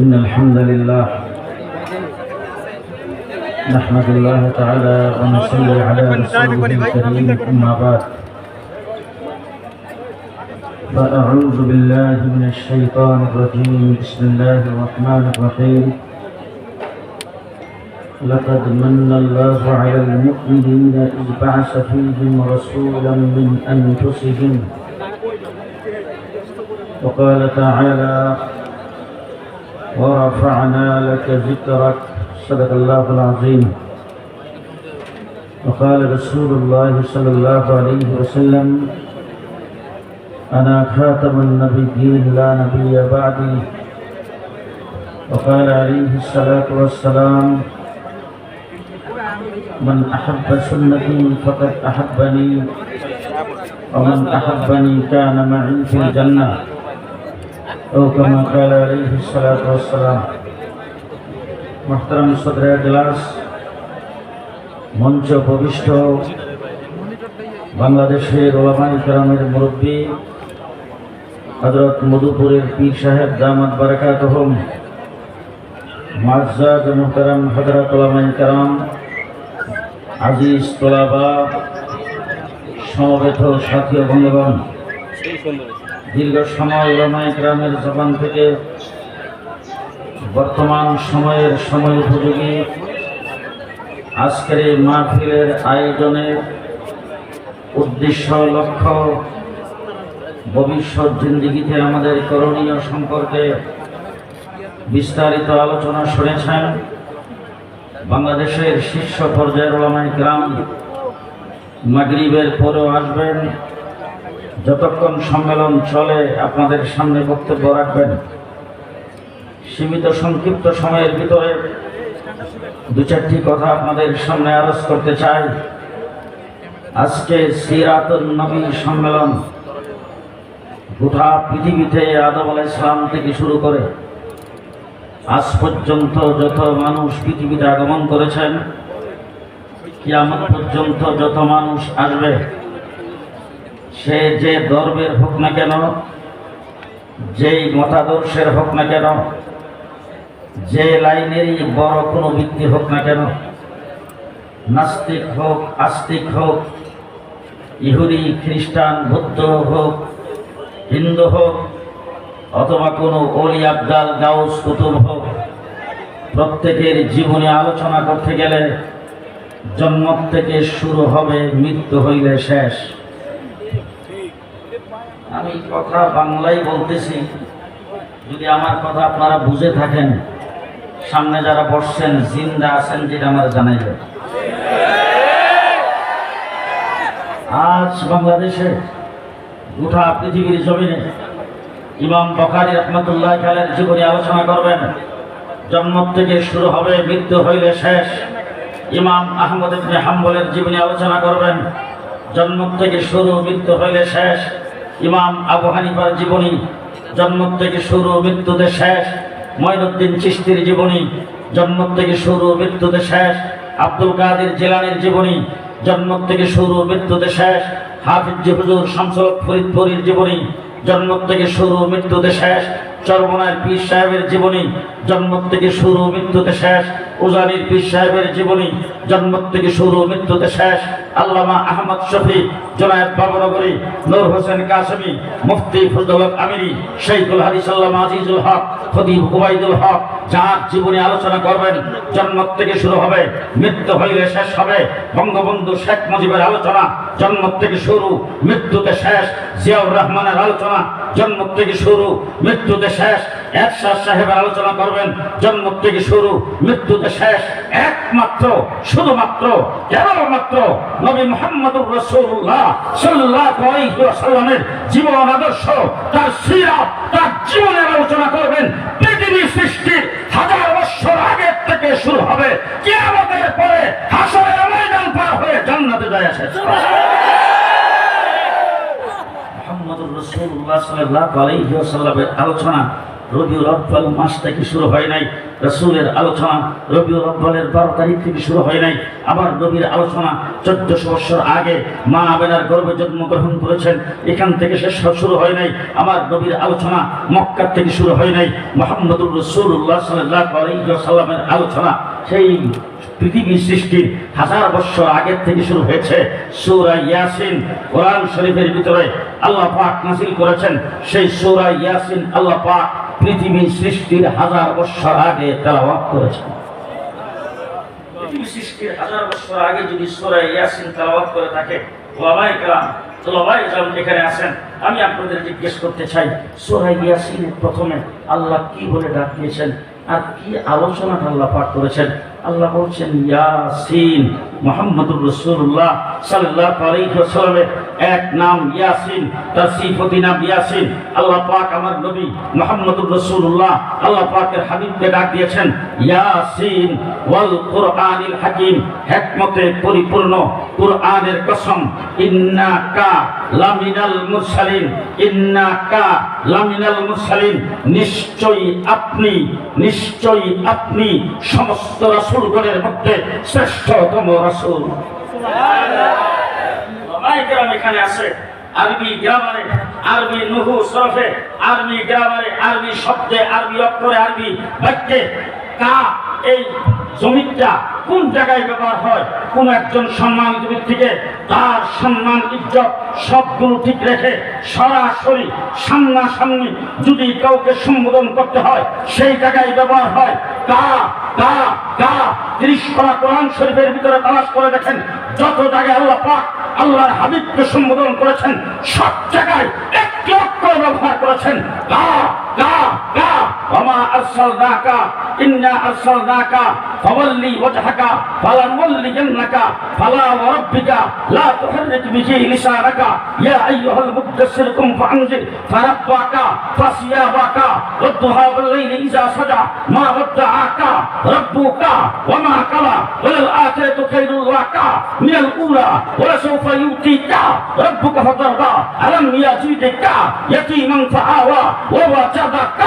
إن الحمد لله نحمد الله تعالى ونصلي على رسوله الكريم أما بعد. فأعوذ بالله من الشيطان الرجيم بسم الله الرحمن الرحيم. لقد من الله على المؤمنين إذ بعث فيهم رسولا من أنفسهم. وقال تعالى ورفعنا لك ذكرك. صدق الله العظيم. وقال رسول الله صلى الله عليه وسلم أنا خاتم النبيين لا نبي بعدي. وقال عليه الصلاة والسلام من أحب سنتي فقد أحبني ومن أحبني كان معي في الجنة. أو كما قال عليه الصلاة والسلام محترم صدر اجلاس মঞ্চ উপবিষ্ট বাংলাদেশের ওলামাই কেরামের মুরব্বী হজরত মধুপুরের পীর সাহেব দামাত বারাকাত হোম মাজাদ মোহতারাম হজরত ওলামাই কেরাম আজিজ তোলাবা সমবেত সাথী ও বন্ধুগণ দীর্ঘ সময় ওলামাই গ্রামের জবান থেকে বর্তমান সময়ের সময় উপযোগী। আজকের এই মাহফিলের আয়োজনের উদ্দেশ্য, লক্ষ্য, ভবিষ্যৎ জিন্দিগিতে আমাদের করণীয় সম্পর্কে বিস্তারিত আলোচনা শুনেছেন বাংলাদেশের শীর্ষ পর্যায়ের ওলামাই গ্রাম। মাগরিবের পরেও আসবেন। যতক্ষণ সম্মেলন চলে, আপনাদের সামনে বক্তব্য রাখবেন। সীমিত সংক্ষিপ্ত সময়ের ভিতরে দু চারটি কথা আপনাদের সামনে আরজ করতে চাই। আজকে সিরাতুল নবী সম্মেলন গোটা পৃথিবীতে আদম আলাহ ইসলাম থেকে শুরু করে আজ পর্যন্ত যত মানুষ পৃথিবীতে আগমন করেছেন, কিয়ামত পর্যন্ত যত মানুষ আসবে সে যে দর্বের হোক না কেন, যেই মতাদর্শের হোক না কেন, যে লাইনেরই বড় কোনো ব্যক্তি হোক না কেন, নাস্তিক হোক, আস্তিক হোক, ইহুদি, খ্রিস্টান, বৌদ্ধ হোক, হিন্দু হোক, অথবা কোনো অলি আবদাল, গাউস, কুতুব হোক, প্রত্যেকের জীবনে আলোচনা করতে গেলে জন্ম থেকে শুরু হবে, মৃত্যু হইলে শেষ। আমি কথা বাংলাই বলতেছি। যদি আমার কথা আপনারা বুঝে থাকেন, সামনে যারা বসছেন, জিন্দা আছেন, যেটা আমার জানাইবে আজ বাংলাদেশে গোটা পৃথিবীর জমিনে ইমাম বখারি রহমতুল্লাহ খালের জীবনী আলোচনা করবেন। জন্ম থেকে শুরু হবে, মৃত্যু হইলে শেষ। ইমাম আহমদ হাম্বলের জীবনী আলোচনা করবেন। জন্ম থেকে শুরু, মৃত্যু হইলে শেষ। ইমাম আবু হানিফার জীবনী জন্ম থেকে শুরু মৃত্যুতে শেষ, ময়নুদ্দিন চিস্তির জীবনী জন্ম থেকে শুরু মৃত্যুতে শেষ, আব্দুল কাদের জেলানের জীবনী জন্ম থেকে শুরু মৃত্যুতে শেষ, হাফিজ হুজুর শামসুল ফরিদপুরীর জীবনী জন্ম থেকে শুরু মৃত্যুতে শেষ চরমনার পীর সাহেবের জীবনী জন্ম থেকে শুরু মৃত্যুতে শেষ। উজানির পীর সাহেবের জীবনী জন্ম থেকে শুরু মৃত্যুতে শেষ। আল্লামা আহমদ শফি জনায়ত বাবনগরী, নূর হোসেন কাসমি, মুফতি ফজল আমিরি শৈখুল হাদিস আল্লামা আজিজুল হক, খতিব উবাইদুল হক, যার জীবনী আলোচনা করবেন জন্ম থেকে শুরু হবে, মৃত্যু হইলে শেষ হবে। বঙ্গবন্ধু শেখ মুজিবের আলোচনা জন্ম থেকে শুরু মৃত্যুতে শেষ। জিয়াউর রহমানের আলোচনা জন্ম থেকে শুরু মৃত্যুতে শেষ। এরশাদ সাহেবের আলোচনা করবেন জন্ম থেকে শুরু, মৃত্যুতে শেষ। একমাত্র, শুধুমাত্র, কেবলমাত্র নবী মোহাম্মদুর রসুল্লাহ আলাইহি জীবন আদর্শ, তার সিরাত, তার জীবনের আলোচনা করবেন। পৃথিবী সৃষ্টির হাজার বছর আগের থেকে শুরু হবে। কিয়ামতের পরে হাসরের ময়দান পার হয়ে জান্নাতে যায় আসে। মোহাম্মদুর রসুল্লাহ সাল্লাল্লাহু আলাইহি আলোচনা রবিউল আব্বাল মাস থেকে শুরু হয় নাই, রসুলের আলোচনা রবিউল আব্বালের বারো তারিখ থেকে শুরু হয় নাই, আবার নবীর আলোচনা চোদ্দশো বছর আগে মা আবেনার গর্ভে জন্মগ্রহণ করেছেন, এখান থেকে শেষ শুরু হয় নাই আমার নবীর আলোচনা মক্কার থেকে শুরু হয় নাই, মোহাম্মদুর রসুল্লাহ সাল্লাহ সাল্লামের আলোচনা সেই পৃথিবী সৃষ্টির হাজার বছর আগের থেকে শুরু হয়েছে। সূরা ইয়াসিন কোরআন শরীফের ভিতরে আল্লাহ পাক নাসিল করেছেন। সেই সূরা ইয়াসিন আল্লাহ পাক পৃথিবী সৃষ্টির হাজার বছর আগে তেলাওয়াত করেছেন। ইয়াসিন আমি আপনাদের জিজ্ঞেস করতে চাই, সূরা ইয়াসিনের প্রথমে আল্লাহ কি বলে ডাক দিয়েছেন? আর কি আলোচনাটা আল্লাহ পাঠ করেছেন? আল্লাহ বলছেন ইয়াসিন মোহাম্মদুর রসুল্লাহ সাল্লাহ আলাইসাল্লামের এক নাম ইয়াসিন, তার সিফতি নাম ইয়াসিন। আল্লাহ পাক আমার নবী মোহাম্মদুর রসুল্লাহ আল্লাহ পাকের হাবিবকে ডাক দিয়েছেন, ইয়াসিন ওয়াল কোরআনিল হাকিম, হেকমতে পরিপূর্ণ কোরআনের কসম, ইন্নাকা লামিনাল মুরসালিন, ইন্নাকা লামিনাল মুরসালিন, নিশ্চয়ই আপনি নিশ্চয়ই আপনি সমস্ত রাসূলগণের মধ্যে শ্রেষ্ঠতম রাসূল। এখানে আছে। আরবি গ্রামারে, আরবি নুহু সরফে গ্রামারে, আরবি শব্দে, আরবি অক্ষরে, আরবি বাক্যে কা এই জমিটা কোন জায়গায় ব্যবহার হয়? কোন একজন সম্মানিত ব্যক্তিকে তার সম্মান, ইজ্জত সবগুলো ঠিক রেখে সরাসরি সামনাসামনি যদি কাউকে সম্বোধন করতে হয়, সেই জায়গায় ব্যবহার হয় কা কা কা। তিরিশ করা কোরআন শরীফের ভিতরে তালাশ করে দেখেন, যত জায়গায় আল্লাহ পাক আল্লাহর হাবিবকে সম্বোধন করেছেন সব জায়গায় একটি অক্ষর ব্যবহার করেছেন কা কা কা ওমা আরসালনাকা ইন্না আরসালনাকা ফাওয়াল্লি ওয়াজহাকা ফালানুওয়াল্লিয়ান্নাকা ফালা ওয়ারাব্বিকা লা তুহাররিক বিহি লিসানাকা ইয়া আইয়ুহাল মুদাসসির কুম ফাআনজির ফারাব্বাকা ফাসিয়াবাকা والضحى والليل إذا سجى ما ودعك ربك وما قلى وللآخرة خير لك من الأولى ولسوف يؤتيك ربك فترضى ألم يجدك يتيما فآوى ووجدك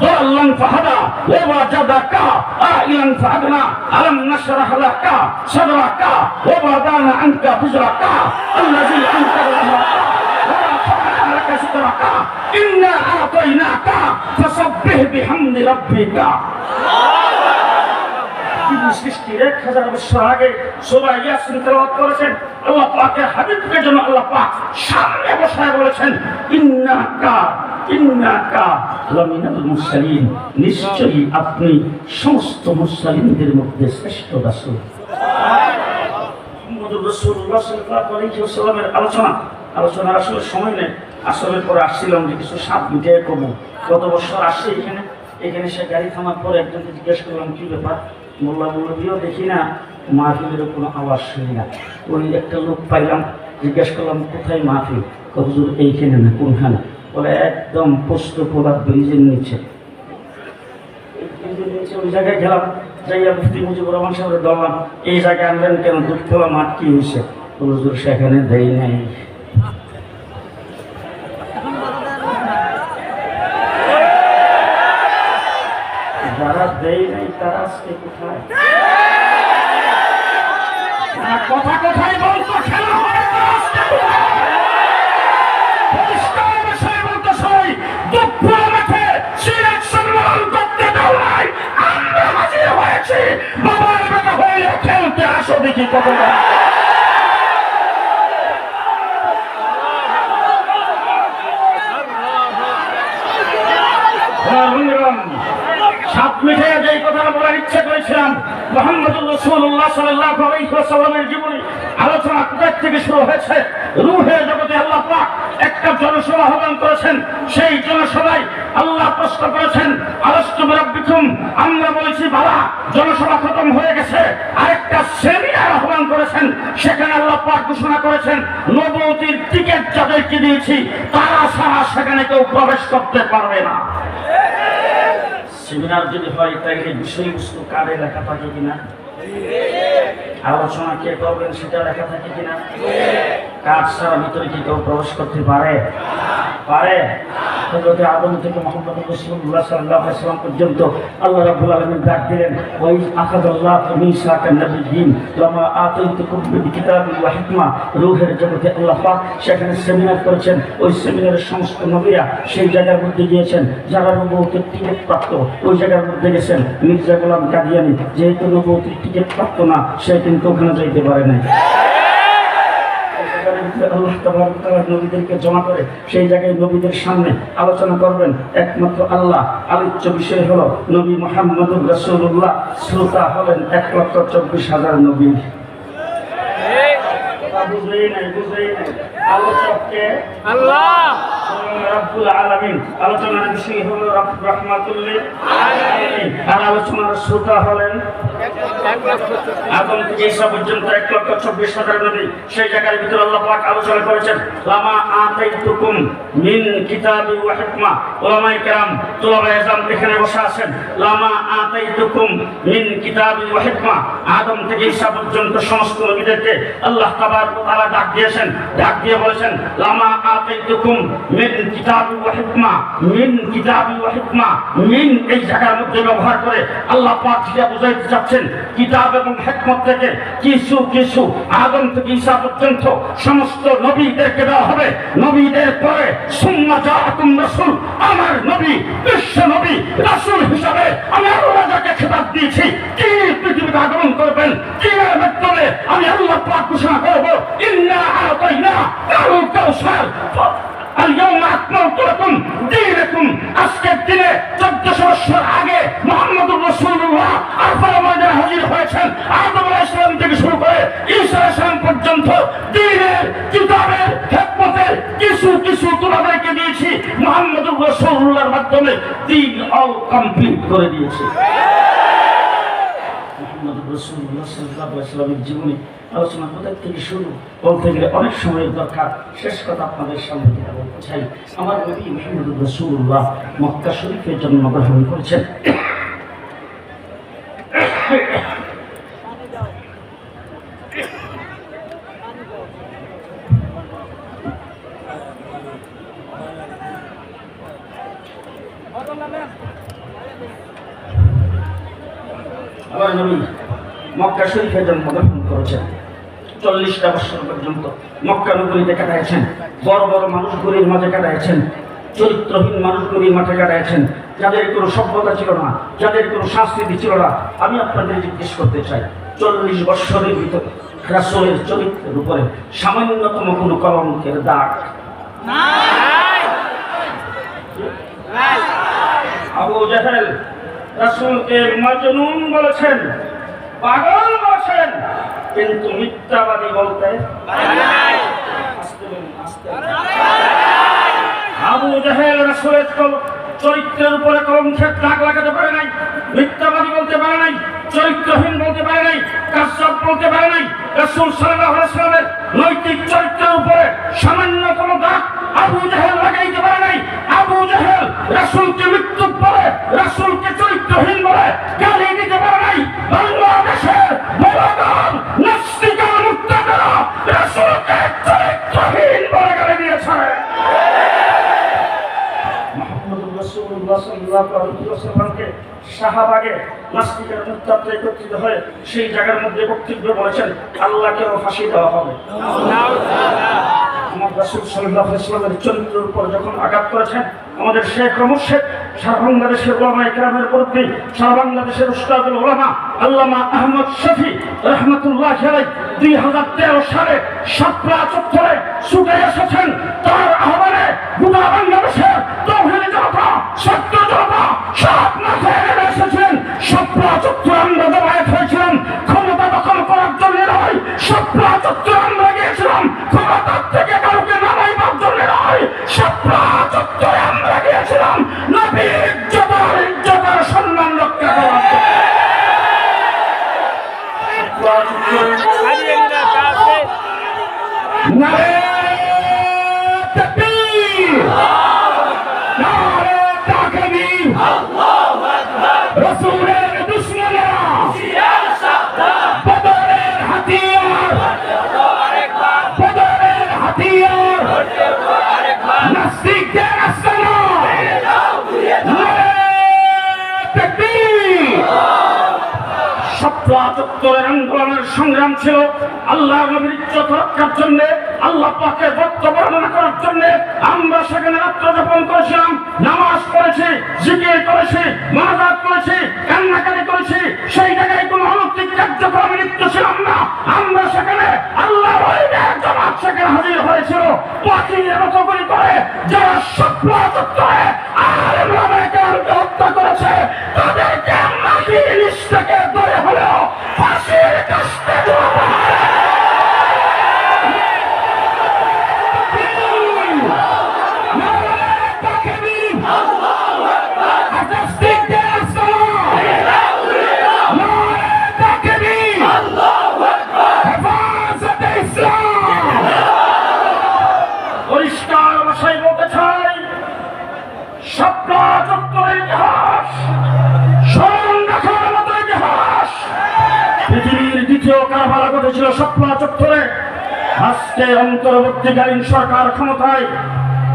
ضالا فهدى ووجدك عائلا فأغنى ألم نشرح لك صدرك ووضعنا عنك وزرك الذي أنكر ظهرك ورفعنا لك ذكرك إنا أعطيناك فسبح بحمد ربك পৃথিবী সৃষ্টির এক হাজার বছর আগে সবাই ইয়াসিন তেলাওয়াত করেছেন। আল্লাহ পাকের হাবিবকে আল্লাহ পাক বসায় বলেছেন, ইন্নাকা ইন্নাকা নিশ্চয়ই আপনি সমস্ত মুরসালিনদের মধ্যে শ্রেষ্ঠ রাসূল। আলোচনা আসলে সময় নেই। আসলে পরে আসছিলাম যে কিছু গত এখানে। এখানে সে গাড়ি জিজ্ঞেস করলাম, কি ব্যাপার? মোল্লা মৌলবীও দেখি না মাহফিলের কোনো আওয়াজ শুনি না। ওই একটা লোক পাইলাম, জিজ্ঞেস করলাম, কোথায় মাহফিল? কতদূর এইখানে না, কোনখানে? বলে, একদম পোস্ত পোলার ব্রিজের নিচে। ওই জায়গায় গেলাম, যাইয়া মুফতি মুজিবুর রহমান সাহেবের দলাম এই জায়গায় আনলেন কেন? দুধতলা মাঠ কি হয়েছে হুজুর, সেখানে দেয় নাই। আজকে কোথায় কথা কোথায় বলতো? খেলা হয়। বাবার হয়ে খেলতে আসো দেখি আমার বন্ধুগণ, সাত মিঠে যে কথাটা বলার ইচ্ছে মোহাম্মদুর রসুল্লাহ সাল্লাহ আলাইসাল্লামের জীবনী আলোচনা কোথায় থেকে শুরু হয়েছে। রুহের জগতে আল্লাহ একটা জনসভা আহ্বান করেছেন। সেই জনসভায় আল্লাহ প্রশ্ন করেছেন আলস্তু বিরব্বিকুম আমরা বলেছি, বাবা, জনসভা খতম হয়ে গেছে। আরেকটা সেমিনার আহ্বান করেছেন, সেখানে আল্লাহ পাক ঘোষণা করেছেন নবতির টিকিট যাদেরকে দিয়েছি, তারা ছাড়া সেখানে কেউ প্রবেশ করতে পারবে না। সেমিনার যদি হয় তাহলে বিষয়বস্তু কারে লেখা থাকে কিনা আলোচনা কে করবেন সেটা লেখা থাকে কিনা কাজ ছাড়া ভিতরে কি কেউ প্রবেশ করতে পারে? পারে। পর্যন্ত আল্লাহ দিলেন ওই সেখানে করেছেন। ওই সমস্ত সেই জায়গার মধ্যে গিয়েছেন, যারা নবুয়তের টিকিট ওই জায়গার মধ্যে গেছেন। যেহেতু নবুয়তের টিকিট প্রাপ্ত না, সে কিন্তু ওখানে যাইতে পারে নাই। আল্লাহ তাবারক নবীদেরকে জমা করে সেই জায়গায় নবীদের সামনে আলোচনা করবেন। একমাত্র আল্লাহ। আলোচ্য বিষয় হলো নবী মোহাম্মদুর রাসূলুল্লাহ। শ্রোতা হলেন এক লক্ষ চব্বিশ হাজার নবী। বুঝেই নাই বুঝেই নাই। আলোচককে আল্লাহ! রব্বুল আলামিন। আলোচনার বিষয় হলো রব- রহমাতুল্লিল আর আলোচনার শ্রোতা হলেন লক্ষ থেকে পর্যন্ত এক লক্ষ চব্বিশ হাজার নবী সেই জায়গার ভিতরে আল্লাহ পাক আলোচনা করেছেন, লামা আতাইতুকুম মিন কিতাবি ওলামায়ে কেরাম তুলাবায়ে আযম এখানে আছেন, লামা আতাইতুকুম মিন কিতাবি আদম থেকে পর্যন্ত সমস্ত নবীদেরকে আল্লাহ ওয়া তাআলা ডাক দিয়েছেন, ডাক দিয়ে বলেছেন, লামা আতাইতুকুম মিন কিতাবি ওয়া মিন কিতাবি ওয়া মিন এই জায়গার মধ্যে ব্যবহার করে আল্লাহ পাক সেটা বুঝাইতে চাচ্ছেন কিতাব এবং হেকমত থেকে কিছু কিছু আদম থেকে ঈসা পর্যন্ত সমস্ত নবীদেরকে দেওয়া হবে। নবীদের পরে সুম্মা জাআতুম রাসূল, আমার নবী, বিশ্ব নবী, রাসূল হিসাবে আমি আল্লাহ যাকে খেতাব দিয়েছি। কি পৃথিবীতে আগমন করবেন? কি মাধ্যমে আমি আল্লাহ পাক ঘোষণা করব? ইন্না আতাইনা আল কাউসার আজকের দিনে চোদ্দশো বছর আগে মোহাম্মদ রসুল্লাহ আরফার ময়দানে হাজির হয়েছেন আদম ইসলাম থেকে শুরু করে ঈশা ইসলাম পর্যন্ত দিনের, কিতাবের হেকমতের কিছু কিছু তোমাদেরকে দিয়েছি। মোহাম্মদ রসুল্লাহর আলোচনা কোথায় থেকে শুরু। বলতে গেলে অনেক সময়ের দরকার। শেষ কথা আপনাদের সামনে যেটা বলতে চাই আমার নবী মোহাম্মদ রসুল্লাহ মক্কা শরীফে জন্মগ্রহণ করেছেন আমার নবী মক্কা শরীফে জন্মগ্রহণ করেছেন চল্লিশটা বছর পর্যন্ত নগরীতে কাটাইছেন, বড় বড় মানুষগুলির মাঝে কাটাইছেন, চরিত্রহীন মানুষ মানুষগুলির মাঠে কাটাইছেন, যাদের কোনো সভ্যতা ছিল না, যাদের কোনো সংস্কৃতি ছিল না, আমি আপনাদের জিজ্ঞেস করতে চাই, চল্লিশ বৎসরের ভিতরে রাসূলের চরিত্রের উপরে সামান্যতম কোনো কলঙ্কের দাগ? আবু জাহেল রাসূলকে মাজনুন বলেছেন, পাগল বলেছেন, কিন্তু মিথ্যাবাদী বলতে বলুন। আবু জাহেল রাসূলের চরিত্রের উপরে কলঙ্কের দাগ লাগাতে পারে নাই, মিথ্যাবাদী বলতে পারে নাই, চরিত্রহীন বলতে পারে নাই কাশ্যপ বলতে পারে নাই, রাসূল সাল্লাল্লাহু আলাইহি সাল্লামের নৈতিক চরিত্রের উপরে সামান্যতম দাগ আবু জাহেল লাগাইতে পারে নাই আবু জাহেল রাসূলকে মৃত্যু পরে, রাসূলকে চরিত্রহীন বলে গালি দিতে পারে নাই বাংলাদেশের বলগান নাস্তিকার মুক্তাদারা রাসূলকে চরিত্রহীন বলে গালি দিয়েছে। শাহবাগে একত্রিত হয়ে সেই জায়গার মধ্যে বক্তব্য বলেছেন আল্লাহকেও ফাঁসি দেওয়া হবে। আমার রাসূল সাল্লাল্লাহু আলাইহি ওয়াসাল্লামের চরিত্রের উপর যখন আঘাত করেছেন, আমাদের শেখ মুর্শেদ, সারা বাংলাদেশের ওলামা ইকরামের মুরব্বী, সারা বাংলাদেশের উস্তাদুল ওলামা আল্লামা আহমদ শফি রহমতুল্লাহ আলাইহি দুই হাজার তেরো সালে সাতরা চত্বরে ছুটে এসেছেন। তার আহ্বানে গোটা বাংলাদেশের তৌহিদি জনতা সত্য জনতা সব মাথায় নেমে এসেছিলেন সাতরা চত্বরে আমরা জমায়েত হয়েছিলাম। ক্ষমতা দখল করার জন্য নয় সাতরা চত্বরে আমরা গিয়েছিলাম। ক্ষমতার নয় চত্বরে আমরা গিয়েছিলাম নবীর ইজ্জতের ইজ্জতের সম্মান রক্ষা করার কাছে নারে তাকবীর নারে তাকবীর রাসূলের চুয়াত্তরের আন্দোলনের সংগ্রাম ছিল আল্লাহ নবীর ইজ্জত রক্ষার জন্য, আল্লাহ পাকে বক্ত বর্ণনা করার জন্য আমরা সেখানে রাত্র করেছিলাম, নামাজ পড়েছি, জিকির করেছি, মনাজাত করেছি, কান্নাকাটি করেছি, সেই জায়গায় কোনো অনৈতিক কার্যক্রমে লিপ্ত ছিলাম না। আমরা সেখানে আল্লাহ জামাত সেখানে হাজির হয়েছিল পাখির মতো করে করে যারা স্বপ্ন হত্যা করেছে, তাদেরকে নিচ থেকে আজকে অন্তর্বর্তীকালীন সরকার ক্ষমতায়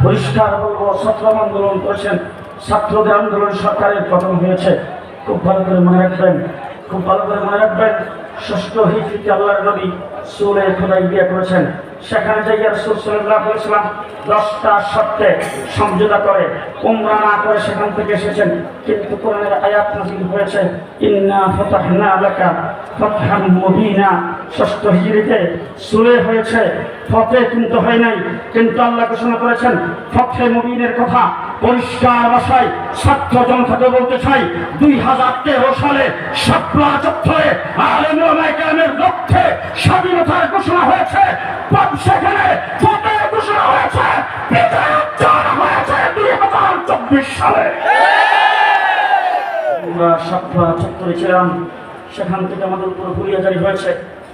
পরিষ্কার বলব, ছাত্র আন্দোলন করেছেন। ছাত্রদের আন্দোলন সরকারের পতন হয়েছে। খুব ভালো করে মনে রাখবেন, খুব ভালো করে মনে রাখবেন। ষষ্ঠ হিজড়িতে আল্লাহর নবী সুলে খোদাই বিয়ে করেছেন। সেখানে যাই রসুল সাল্লাহ বলেছিলাম দশটা শর্তে সমঝোতা করে, উমরা না করে সেখান থেকে এসেছেন। কিন্তু কোরআনের আয়াত নাজিল হয়েছে, ইন্না ফাতাহনা লাকা ফাতহান মুবিনা ষষ্ঠ হিজরিতে সুরে হয়েছে। ফতে কিন্তু হয় নাই, কিন্তু আল্লাহ ঘোষণা করেছেন ফতে মুবিনের কথা পরিষ্কার ভাষায় ছাত্র জনতাকে বলতে চাই, দুই হাজার তেরো সালে শাপলা চত্বরে আলেমের লক্ষ্যে স্বাধীনতার ঘোষণা হয়েছে। সেখানে ফতে ঘোষণা হয়েছে চব্বিশ সালে। আমরা শাপলা চত্বরে ছিলাম সেখান থেকে আমাদের উপরে হুলিয়া জারি হয়েছে।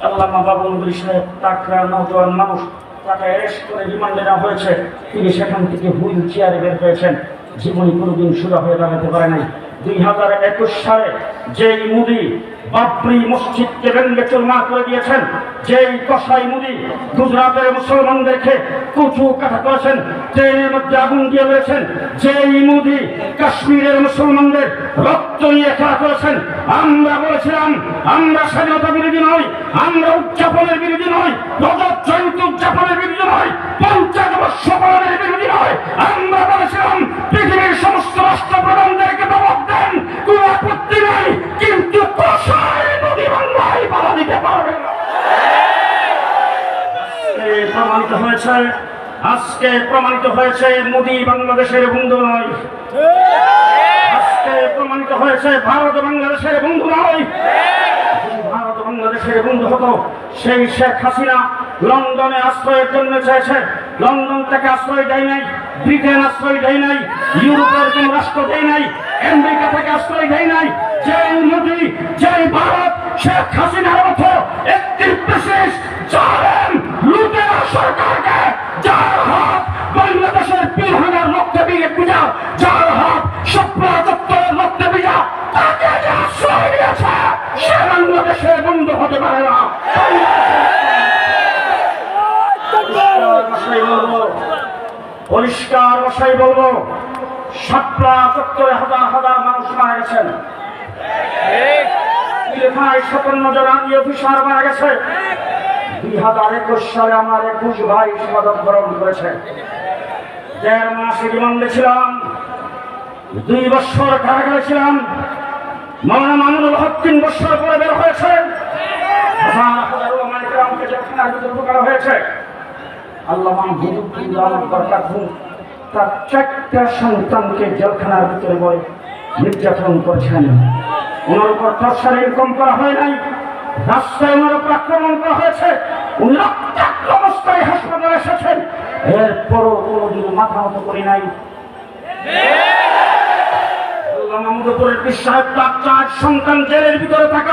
আল্লাহ বাবুল সাহেব, তাকরা নজওয়ান মানুষ, তাকে অ্যারেস্ট করে রিমান্ডে নেওয়া হয়েছে। তিনি সেখান থেকে হুইল চেয়ারে বের হয়েছেন। জীবনী কোনোদিন সুরা হয়ে দাঁড়াতে পারে নাই। দুই হাজার একুশ সালে যেই মুদি বাবরি মসজিদকে ভেঙ্গে চুরমার করে দিয়েছেন। যেই কসাই মুদি গুজরাটের মুসলমানদেরকে কুচু কাটা করেছেন, ট্রেনের মধ্যে আগুন দিয়ে রয়েছেন যেই মুদি কাশ্মীরের মুসলমানদের রক্ত নিয়ে খেলা করেছেন, আমরা বলেছিলাম, আমরা স্বাধীনতা বিরোধী নই, আমরা উদযাপনের বিরোধী নই, রজত জয়ন্তী উদযাপনের বিরোধী নই, পঞ্চাশ বর্ষ পালনের বিরোধী নয়, আমরা বলেছিলাম, পৃথিবীর হয়েছে আজকে প্রমাণিত হয়েছে মোদী বাংলাদেশের বন্ধু নয়। আজকে প্রমাণিত হয়েছে ভারত বাংলাদেশের বন্ধু নয়। ভারত বাংলাদেশের বন্ধু হতো সেই শেখ হাসিনা। লন্ডনে আশ্রয়ের জন্য চেয়েছে। লন্ডন থেকে আশ্রয় দেয় নাই, ব্রিটেন আশ্রয় দেয় নাই, ইউরোপের কোন রাষ্ট্র দেয় নাই, আমেরিকা থেকে আশ্রয় দেয় নাই। যে মোদী যে ভারত, শেখ হাসিনার মতো একটি বিশেষ জালেম লুটেরা সরকারকে যার হাত বাংলাদেশের পিলহানার রক্তে বিয়ে পূজা যার হাত স্বপ্ন দপ্তরের রক্তে বিজা তাকে যে আশ্রয় দিয়েছে সে বাংলাদেশের বন্ধু হতে পারে না। পরিষ্কার ভাষায় বলব সাতলা চত্বরে হাজার হাজার মানুষ মারা গেছেন। পিলখানায় সাতান্ন জন আর্মি অফিসার মারা গেছে। হাজার একুশ আমার একুশ ভাই দেড় ছিলাম, দুই বছর তিন বছর হয়েছে। সন্তানকে জেলখানার ভিতরে নির্যাতন করছেন। ওনার উপর টর্চার ইনকম করা হয় নাই। আক্রমণ করা হয়েছে। উনি রক্তাক্ত অবস্থায় হাসপাতালে এসেছেন। কোনোদিন মাথা মতো করি নাই। বিশ্বাস সন্তান জেলের ভিতরে থাকা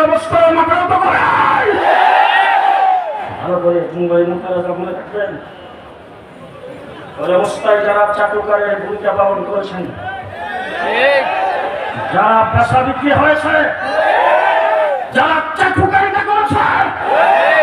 অবস্থায় যারা চাটুকারের ভূমিকা পালন করেছেন, যারা পেশা বিক্রি হয়েছে, যারা করেছে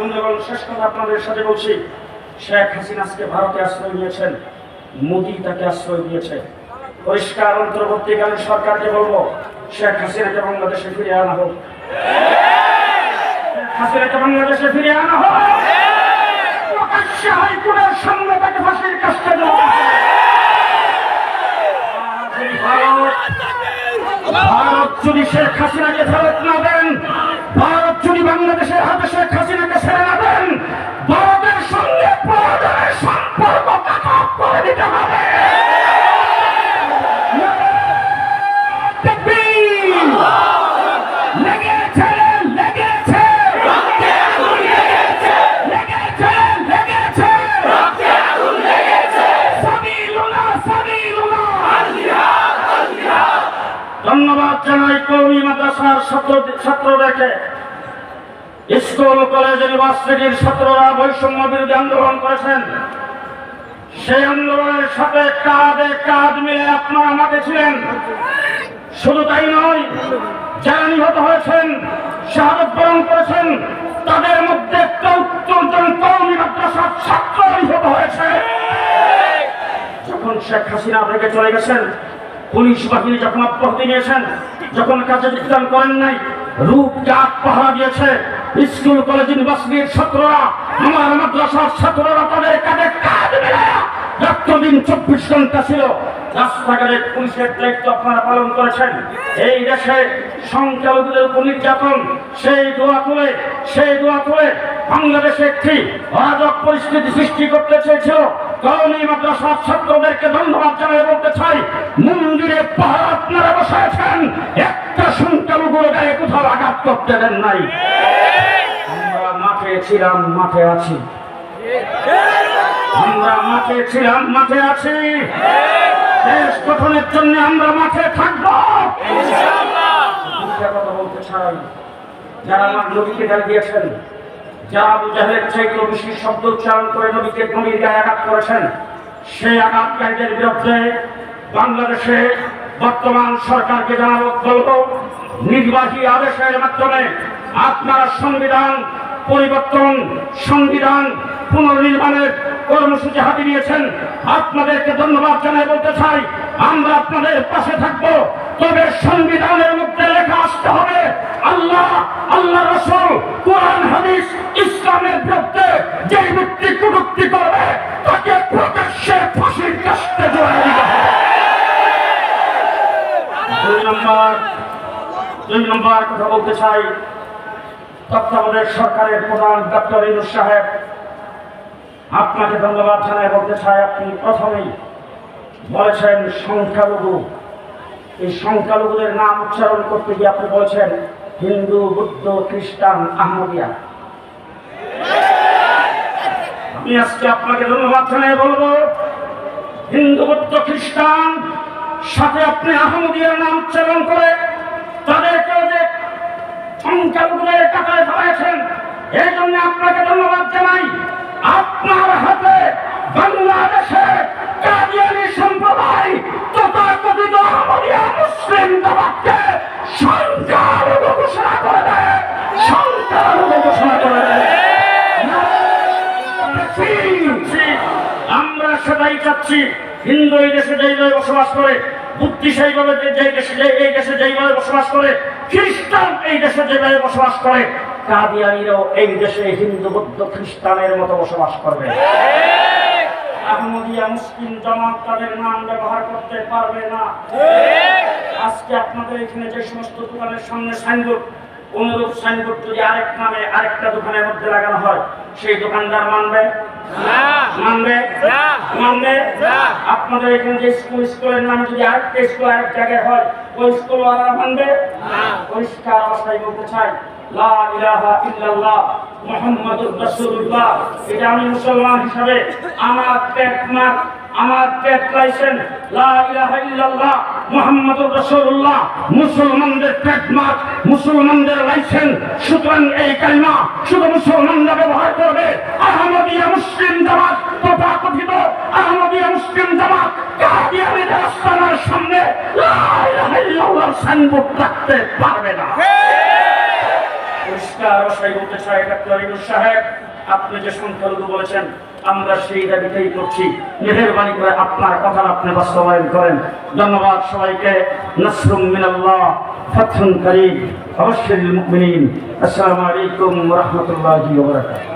বন্ধুগণ শেষ কথা আপনাদের সাথে বলছি, শেখ হাসিনা আজকে ভারতে আশ্রয় নিয়েছেন, মোদী তাকে আশ্রয় দিয়েছে। পরিষ্কার অন্তর্বর্তীকালীন সরকারকে বলব, শেখ হাসিনাকে বাংলাদেশে ফিরিয়ে আনা হোক। হাসিনাকে বাংলাদেশে ফিরিয়ে আনা হোক। হাইকোর্টের সামনে তাকে ফাঁসির এই ভারত যদি শেখ হাসিনাকে ফেরত না দেন, ভারত যদি বাংলাদেশের হাতে শেখ হাসিনাকে ছাত্র স্কুল, কলেজ, ইউনিভার্সিটির ছাত্ররা বৈষম্য বিরোধী আন্দোলন করেছেন। সেই আন্দোলনের সাথে কাঁধে কাঁধ মিলে আপনারা আমাকে ছিলেন। শুধু তাই নয়, যারা নিহত হয়েছেন, শাহাদত বরণ করেছেন, তাদের মধ্যে চৌত্তর জন কৌমি মাদ্রাসার ছাত্র নিহত হয়েছে। যখন শেখ হাসিনা থেকে চলে গেছেন, পুলিশ বাহিনী যখন অব্যাহতি নিয়েছেন, যখন কাজে যোগদান করেন নাই রূপ ডাক পাহারা দিয়েছে। স্কুল, কলেজ ইউনিভার্সিটির ছাত্ররা, আমার মাদ্রাসার ছাত্ররা তাদের কাজে কাজ মিলে দিন চব্বিশ ঘণ্টা ছিল, রাস্তাঘাটে পুলিশের দায়িত্ব আপনারা পালন করেছেন। এই দেশে সংখ্যালঘুদের উপর নির্যাতন, সেই দোয়া তুলে, সেই দোয়া তুলে বাংলাদেশে একটি অরাজক পরিস্থিতি সৃষ্টি করতে চেয়েছিল। কওমি মাদ্রাসার ছাত্রদেরকে ধন্যবাদ জানিয়ে বলতে চাই মন্দিরে পাহাড় আপনারা বসাইছেন একটা সংখ্যালঘুর গায়ে কোথাও আঘাত করতে দেন নাই। আমরা মাঠে ছিলাম মাঠে আছি। আমরা মাঠে ছিলাম মাঠে আছি। দেশ গঠনের জন্য আমরা মাঠে থাকব। কথা বলতে চাই। যারা আমার নবীকে গালি দিয়েছেন যারা আবু জাহেলের চাইতে বেশি শব্দ উচ্চারণ করে নবীকে নবীর গায়ে আঘাত করেছেন সেই আঘাতকারীদের বিরুদ্ধে বাংলাদেশে বর্তমান সরকারকে জানাব, বলব, নির্বাহী আদেশের মাধ্যমে আপনারা সংবিধান পরিবর্তন, সংবিধান পুনর্নির্মাণের কর্মসূচি হাতে নিয়েছেন। আপনাদেরকে ধন্যবাদ জানাই বলতে চাই। আমরা আপনাদের পাশে থাকব। তবে সংবিধানের মধ্যে লেখা আসতে হবে, আল্লাহ আল্লাহ রসুল, কোরআন, হাদিস, ইসলামের বিরুদ্ধে যে ব্যক্তি কটুক্তি করবে, তাকে প্রকাশ্যে ফাঁসির কাস্তে জড়াই দিতে হবে। দুই নম্বর দুই নম্বর কথা বলতে চাই তত্ত্বাবধায়ক সরকারের প্রধান ডক্টর ইনুস সাহেব, আপনাকে ধন্যবাদ জানাই বলতে চাই, আপনি প্রথমেই বলেছেন সংখ্যালঘু এই সংখ্যালঘুদের নাম উচ্চারণ করতে গিয়ে আপনি বলছেন, হিন্দু, বুদ্ধ, খ্রিস্টান, আহমদিয়া। আমি আজকে আপনাকে ধন্যবাদ জানাই বলব, হিন্দু, বুদ্ধ, খ্রিস্টান, সাথে আপনি আহমদিয়ার নাম উচ্চারণ করে তাদেরকেও যে সংখ্যালঘুদের কাতারে ধরেছেন এই জন্য আপনাকে ধন্যবাদ জানাই। আপনার হাতে বাংলাদেশে কাদিয়ানি সম্প্রদায় তথাকথিত আহমদিয়া মুসলিম জবাবকে সংখ্যালঘু ঘোষণা করে দেয়। সংখ্যালঘু ঘোষণা করে আমরা সেটাই চাচ্ছি। হিন্দু এই দেশে যেইভাবে বসবাস করে, বুদ্ধি সেইভাবে যেই দেশে এই দেশে যেইভাবে বসবাস করে, খ্রিস্টান এই দেশে যেভাবে বসবাস করে, কাদিয়ানিরাও এই দেশে হিন্দু, বৌদ্ধ, খ্রিস্টানের মতো বসবাস করবে। আহমদিয়া মুসলিম জামাত তাদের নাম ব্যবহার করতে পারবে না। আজকে আপনাদের এখানে যে সমস্ত দোকানের সামনে সাইনবোর্ড অনুরূপ সাইনবোর্ড যদি আরেক নামে, আরেকটা দোকানের মধ্যে লাগানো হয়, সেই দোকানদার মানবে? মানবে? মানবে? আপনাদের এখানে যে স্কুল স্কুলের নামে যদি আরেকটা স্কুল আরেক জায়গায় হয়, ওই স্কুল ওয়ালা মানবে? পরিষ্কার অবস্থায় বলতে চাই মুসলমানদের মুসলমানদের লাইসেন্স। সুতরাং এই কালিমা শুধু মুসলমানরা ব্যবহার করবে। আহমদিয়া মুসলিম জামাত তথা কথিত আহমদিয়া মুসলিম জামাত আস্তানার সামনে সাইনবোর্ড রাখতে পারবে না। সাহেব। আপনি যে সংখ্যালঘু বলেছেন, আমরা সেই দাবিটাই করছি। মেহরবানি করে আপনার কথা আপনি বাস্তবায়ন করেন। ধন্যবাদ সবাইকে। নসরুম মিনাল্লাহ অবশ্যই আসসালামু আলাইকুম ওয়া